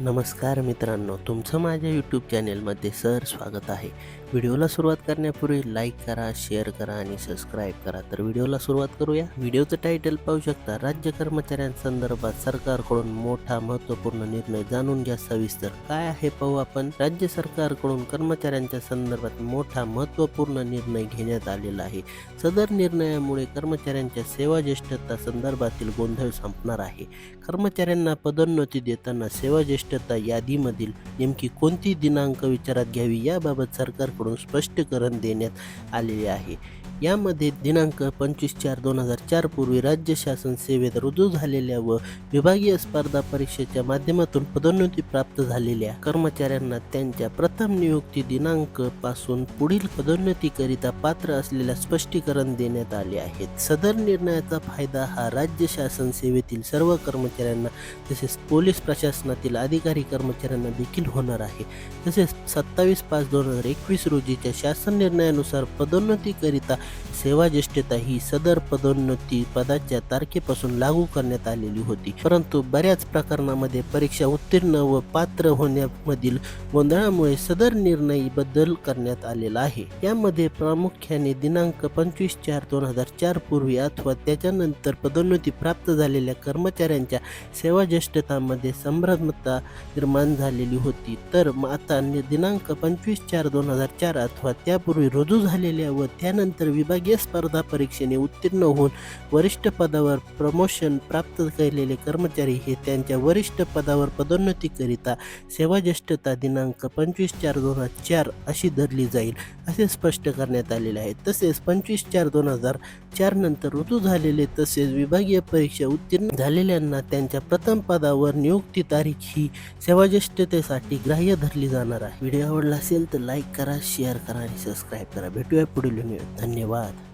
नमस्कार मित्रांनो तुमचं माझ्या यूट्यूब चॅनेलमध्ये सर स्वागत आहे. व्हिडिओला सुरुवात करण्यापूर्वी लाईक करा शेअर करा आणि सबस्क्राईब करा. तर व्हिडिओला सुरुवात करूया. व्हिडिओचं टायटल पाहू शकता. राज्य कर्मचाऱ्यांसंदर्भात सरकारकडून मोठा महत्त्वपूर्ण निर्णय जाणून घ्या. सविस्तर काय आहे पाहू आपण. राज्य सरकारकडून कर्मचाऱ्यांच्या संदर्भात मोठा महत्त्वपूर्ण निर्णय घेण्यात आलेला आहे. सदर निर्णयामुळे कर्मचाऱ्यांच्या सेवा ज्येष्ठता संदर्भातील गोंधळ संपणार आहे. कर्मचाऱ्यांना पदोन्नती देताना सेवा ज्येष्ठता यादीमधील नेमकी कोणती दिनांक विचारात घ्यावी याबाबत सरकारकडून स्पष्टीकरण देण्यात आलेले आहे. यामध्ये दिनांक पंचवीस चार दोन हजार चार पूर्वी राज्य शासन सेवेत रुजू झालेल्या व विभागीय स्पर्धा परीक्षेच्या माध्यमातून पदोन्नती प्राप्त झालेल्या कर्मचाऱ्यांना त्यांच्या प्रथम नियुक्ती दिनांकपासून पुढील पदोन्नतीकरिता पात्र असलेल्या स्पष्टीकरण देण्यात आले आहेत. सदर निर्णयाचा फायदा हा राज्य शासन सेवेतील सर्व कर्मचाऱ्यांना तसेच पोलीस प्रशासनातील अधिकारी कर्मचाऱ्यांना देखील होणार आहे. तसेच सत्तावीस पाच दोन हजार एकवीस रोजीच्या शासन निर्णयानुसार पदोन्नतीकरिता सेवाज्येष्ठता ही सदर पदोन्नती पदाच्या तारखेपासून लागू करण्यात आलेली होती. परंतु बऱ्याच प्रकरणामध्ये परीक्षा उत्तीर्ण व पात्र होण्यामधील गोंधळामुळे सदर निर्णय बदल करण्यात आलेला आहे. यामध्ये प्रामुख्याने दिनांक पंचवीस चार दोन हजार चार पूर्वी अथवा त्याच्यानंतर पदोन्नती प्राप्त झालेल्या कर्मचाऱ्यांच्या सेवाज्येष्ठतामध्ये संभ्रमता निर्माण झालेली होती. तर आता दिनांक पंचवीस चार दोन हजार चार अथवा त्यापूर्वी रुजू झालेल्या व त्यानंतर विभागीय स्पर्धा परीक्षेने उत्तीर्ण होऊन वरिष्ठ पदावर प्रमोशन प्राप्त केलेले कर्मचारी हे त्यांच्या वरिष्ठ पदावर पदोन्नतीकरिता सेवाज्येष्ठता दिनांक पंचवीस चार दोन हजार चार अशी धरली जाईल असे स्पष्ट करण्यात आलेले आहे. तसेच पंचवीस चार दोन हजार चार नंतर ऋतू झालेले तसेच विभागीय परीक्षा उत्तीर्ण झालेल्यांना त्यांच्या प्रथम पदावर नियुक्ती तारीख ही सेवाज्येष्ठतेसाठी ग्राह्य धरली जाणार आहे. व्हिडिओ आवडला असेल तर लाईक करा शेअर करा आणि सबस्क्राईब करा. भेटूया पुढील धन्यवाद. धन्यवाद